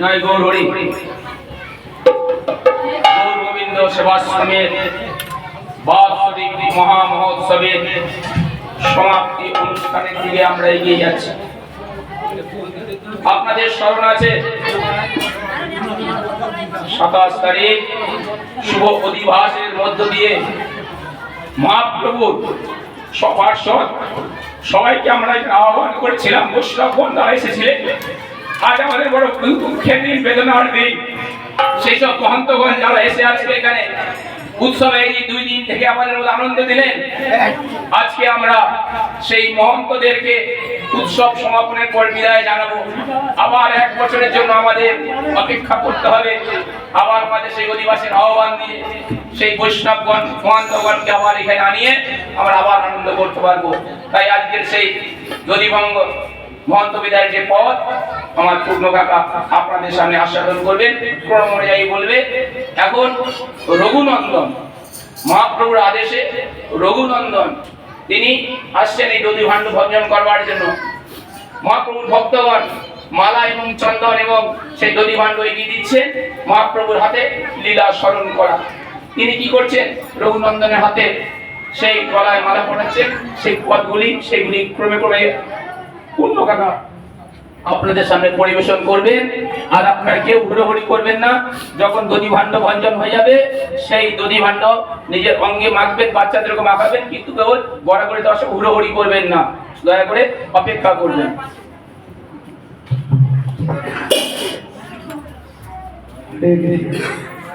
জয় গৌর হরি। গৌর গোবিন্দ সেবাশ্রমের বাৎসরিক মহা মহোৎসবের সমাপ্তি অনুষ্ঠানের দিকে আমরা এগিয়ে যাচ্ছি। আপনাদের স্মরণ আছে, সাতাশ তারিখ শুভ অধিবাসের মধ্য দিয়ে মহাপ্রভুর সভার সবাইকে আমরা আহ্বান করেছিলাম, বৈষ্ণব বন্ধুরা এসেছিলেন। আজ আমাদের বড় দুঃখের দিন, বেদনার দিন। সেই সব মহন্তগণ যারা এসে আজকে এখানে উৎসবে এই দুই দিন থেকে আমাদের আনন্দ দিলেন, আজকে আমরা সেই মহন্তদেরকে উৎসব সমাপনের পর বিদায় জানাব। আবার এক বছরের জন্য আমাদের অপেক্ষা করতে হবে। আবার আমাদের সেই অধিবাসীর আহ্বান দিয়ে সেই বৈষ্ণবগণ, মহান্তগণকে আবার এখানে আনিয়ে আমরা আবার আনন্দ করতে পারব। তাই আজকের সেই দধিভঙ্গ মহন্ত বিদায়ের যে পথ, আমার পূর্ণ কাকা আপনাদের সামনে আস্বাদন করবেন। ক্রমঅনুযায়ী বলবে, এখন রঘুনন্দন, মহাপ্রভুর আদেশে রঘুনন্দন, তিনি আসছেন এই দধি ভাণ্ড ভঞ্জন করবার জন্য। মহাপ্রভুর ভক্তগণ মালা এবং চন্দন এবং সেই দধি ভাণ্ড এগিয়ে দিচ্ছেন মহাপ্রভুর হাতে লীলা স্মরণ করা। তিনি কি করছেন? রঘুনন্দনের হাতে সেই গলায় মালা পড়াচ্ছেন সেই পদগুলি সেগুলি ক্রমে ক্রমে পূর্ণ কাকা আপনাদের সামনে পরিবেশন করবেন, আর আপনারা কেউ হুড়োহুড়ি করবেন না। যখন দধি ভাণ্ড ভঞ্জন হয়ে যাবে, সেই দধি ভাণ্ড নিজের অঙ্গে মাখবেন বাচ্চাদেরকে মাখাবেন, কিন্তু কেউ গড়াগড়ি দর্শক হুড়োহুড়ি করবেন না। দয়া করে অপেক্ষা করবেন। ঠিক আছে